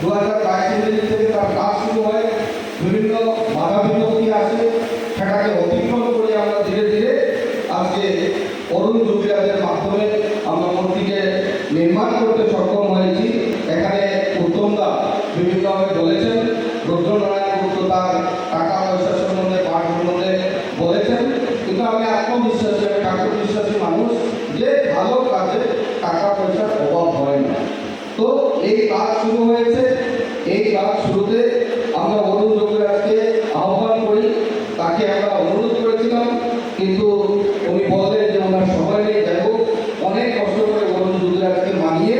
দু হাজার বাইশ থেকে তার কাজ শুরু বিভিন্ন বাধা বিপত্তি আসে। সেটাকে অতিক্রম করে আমরা ধীরে ধীরে আজকে অরুণ জুবিলাদের মাধ্যমে আমরা মূর্তিকে নির্মাণ করতে সক্ষম হয়েছি। এখানে উত্তমদা বিভিন্নভাবে বলেছেন। রুদ্রনারায়ণ গুপ্ত তার টাকা পয়সা সম্বন্ধে পাঠ সম্বন্ধে বলেছেন। কিন্তু আমি আত্মবিশ্বাসী আমি ঠাকুর বিশ্বাসী মানুষ যে ভালো কাজে টাকা পয়সার অভাব হয় না তো এই কাজ শুরু হয়েছে। এই কাজ শুরুতে আমরা অরুণ যোগরাজকে আহ্বান করি, তাকে আমরা অনুরোধ করেছিলাম, কিন্তু উনি বললেন যে সময় নেই যাই হোক অনেক কষ্ট করে অরুণ যোগরাজকে মানিয়ে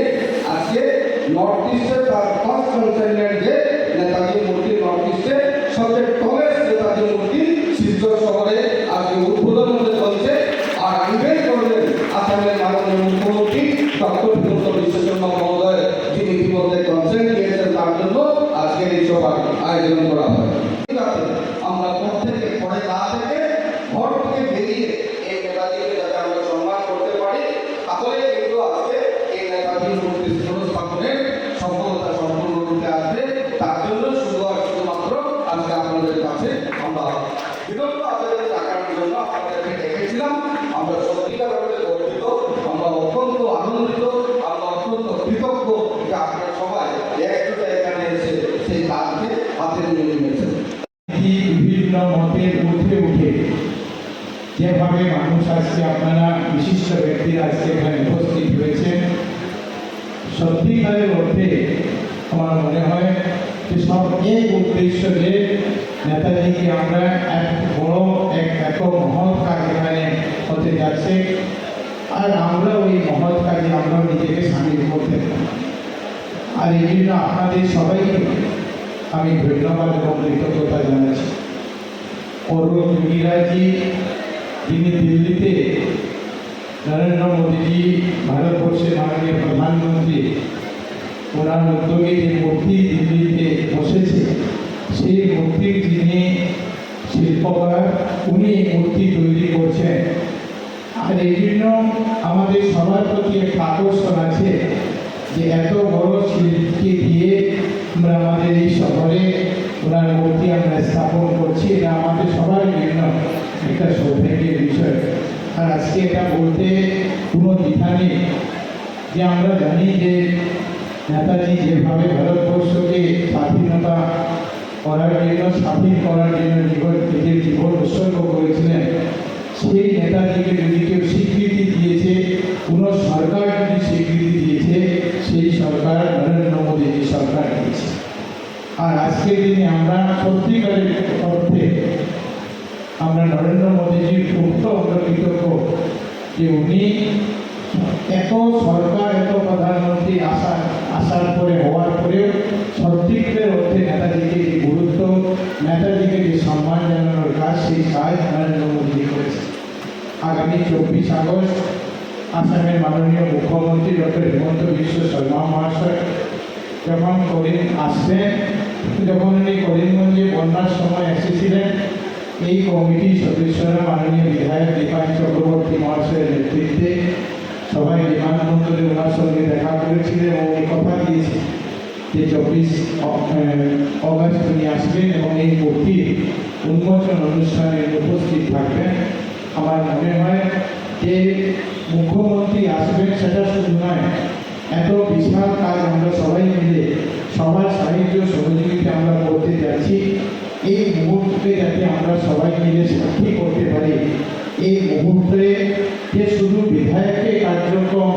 আজকে নর্থ ইস্টের তার ফার্স্ট কনসাইনমেন্ট যে নেতাজি মূর্তি নর্থ ইস্টে সবচেয়ে টলেস্ট নেতাজি মূর্তি আয়োজন করা হয় যেভাবে মানুষ আজকে আপনারা বিশিষ্ট ব্যক্তিরা আজকে এখানে উপস্থিত হয়েছেন। সত্যিকারের অর্থে আমার মনে হয় যে সব এক উদ্দেশ্য যে নেতাজিকে আমরা এক বড়, এক এত মহৎ কাজ এখানে হতে যাচ্ছে। আর আমরা ওই মহৎ কাজে আমরা নিজেকে সামিল করতে। আর এই জন্য আপনাদের সবাইকে আমি ধন্যবাদ এবং কৃতজ্ঞতা জানাচ্ছি। অরুণ যোগীরাজি যিনি দিল্লিতে নরেন্দ্র মোদীজি, ভারতবর্ষের মাননীয় প্রধানমন্ত্রী ওনার উদ্যোগে যে মূর্তি দিল্লিতে বসেছে, সেই মূর্তির যিনি শিল্পকার, উনি এই মূর্তি তৈরি করছেন। আর এই জন্য আমাদের সবার প্রতি একটা আকর্ষণ আছে যে এত বড় শিল্পকে দিয়ে আমরা আমাদের এই শহরে ওনার মূর্তি আমরা স্থাপন করছি, এটা আমাদের সবার আর আজকে এটা বলতে কোনো দ্বিধা নেই যে আমরা জানি যে নেতাজি যেভাবে ভারতবর্ষকে স্বাধীনতা করার জন্য, স্বাধীন করার জন্য জীবন, নিজের জীবন উৎসর্গ করেছিলেন, সেই নেতাজিকে যদি কেউ স্বীকৃতি দিয়েছে, কোনো সরকার যদি স্বীকৃতি দিয়েছে, সেই সরকার নরেন্দ্র মোদীজি সরকার দিয়েছে। আর আজকের দিনে আমরা সত্যিকারের অর্থে আমরা নরেন্দ্র মোদীজির মুক্ত আমরা কৃতজ্ঞ যে উনি এত সরকার, এত প্রধানমন্ত্রী আসার আসার পরে, হওয়ার পরেও সত্যিকারের অর্থে নেতাজিকে যে গুরুত্ব, নেতাজিকে যে সম্মান জানানোর কাজ সেই কাজ নরেন্দ্র মোদীজি করেছে আগামী চব্বিশ আগস্ট আসামের মাননীয় মুখ্যমন্ত্রী ডক্টর হেমন্ত বিশ্ব শর্মা মহাশয় যখন করিম আসবেন যখন উনি করিমগঞ্জে বন্যার সময় এসেছিলেন। এই কমিটির সদস্যরা মাননীয় বিধায়ক দীপায়ন চক্রবর্তী মহাশয়ের নেতৃত্বে সবাই বিমানবন্দরে ওনার সঙ্গে দেখা করেছিলেন এবং এই কথা দিয়েছে যে চব্বিশ অগস্ট উনি আসবেন এবং এই মূর্তির উন্মোচন অনুষ্ঠানে উপস্থিত থাকবেন। আমার মনে হয় যে মুখ্যমন্ত্রী আসবেন যাতে আমরা সবাই মিলে সাক্ষী করতে পারি। এই মুহূর্তে যে শুধু বিধায়কের কার্যক্রম,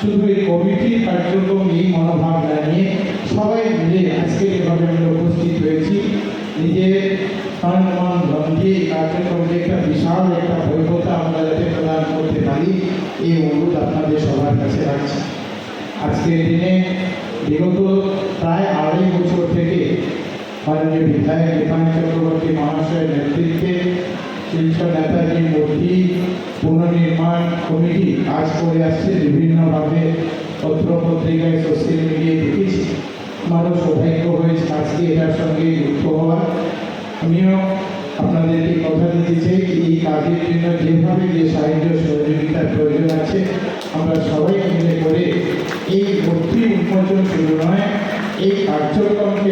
শুধু এই কমিটির কার্যক্রম এই মনোভাব নিয়ে সবাই মিলে আজকে যেভাবে আমরা উপস্থিত হয়েছি। নিজের প্রাণ মন ধন দিয়ে এই কার্যক্রমকে একটা বিশাল একটা বৈধতা আমরা যাতে প্রদান করতে পারি, এই অনুরোধ আপনাদের সবার কাছে রাখছি। আজকের দিনে বিগত প্রায় আড়াই বছর থেকে মাননীয় বিধায়ক দীপায়ন চক্রবর্তী মহাশয়ের নেতৃত্বে শিলচর নেতাজি মূর্তি পুনর্নির্মাণ কমিটি কাজ করে আসছে। বিভিন্নভাবে পত্র পত্রিকায় সোশ্যাল মিডিয়ায় দেখেছি আমারও সৌভাগ্য হয়েছে আজকে এটার সঙ্গে যুক্ত হওয়ার আমিও আপনাদেরকে কথা দিতে চাই এই কাজের জন্য যেভাবে যে সাহায্য সহযোগিতার প্রয়োজন আছে, আমরা সবাই মিলে করে এই ভর্তি উন্মোচন শুরু নয়, এই কার্যক্রমকে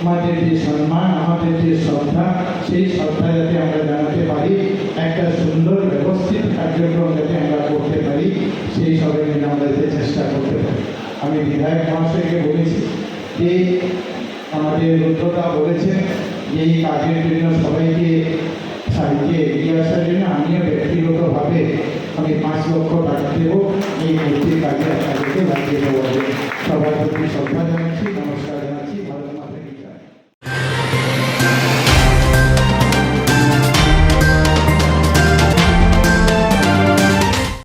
আমাদের যে সম্মান, আমাদের যে শ্রদ্ধা, সেই শ্রদ্ধা যাতে আমরা জানাতে পারি, একটা সুন্দর ব্যবস্থিত কার্যক্রম যাতে আমরা করতে পারি, সেই সবাই মিলে আমরা যাতে চেষ্টা করতে পারি। আমি বিধায়ক মহাশয়কে বলেছি যে, আমাদের রুদ্রদা বলেছেন যে, এই কাজের জন্য সবাইকে সাহায্যে এগিয়ে আসার জন্য আমিও ব্যক্তিগতভাবে আমি পাঁচ লক্ষ টাকা দেবো। এই মূর্তির কাজে আপনাদেরকে লাগিয়ে দেবো সবার প্রতি শ্রদ্ধা জানাচ্ছি, নমস্কার।